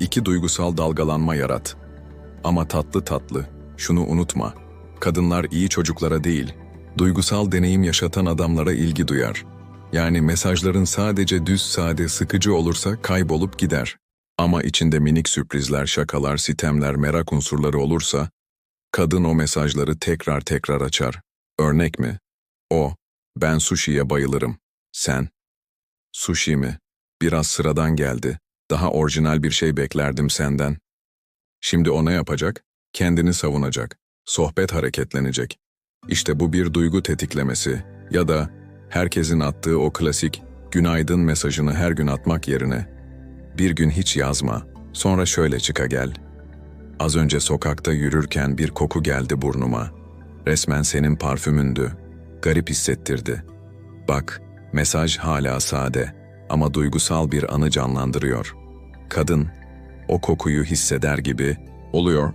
İki duygusal dalgalanma yarat. Ama tatlı tatlı, şunu unutma. Kadınlar iyi çocuklara değil, duygusal deneyim yaşatan adamlara ilgi duyar. Yani mesajların sadece düz sade sıkıcı olursa kaybolup gider. Ama içinde minik sürprizler, şakalar, sitemler, merak unsurları olursa, kadın o mesajları tekrar tekrar açar. Örnek mi? O, ben sushi'ye bayılırım. Sen? Sushi mi? Biraz sıradan geldi. Daha orijinal bir şey beklerdim senden. Şimdi o ne yapacak? Kendini savunacak. Sohbet hareketlenecek. İşte bu bir duygu tetiklemesi ya da herkesin attığı o klasik günaydın mesajını her gün atmak yerine bir gün hiç yazma, sonra şöyle çıka gel. Az önce sokakta yürürken bir koku geldi burnuma. Resmen senin parfümündü. Garip hissettirdi. Bak, mesaj hala sade ama duygusal bir anı canlandırıyor. Kadın, o kokuyu hisseder gibi oluyor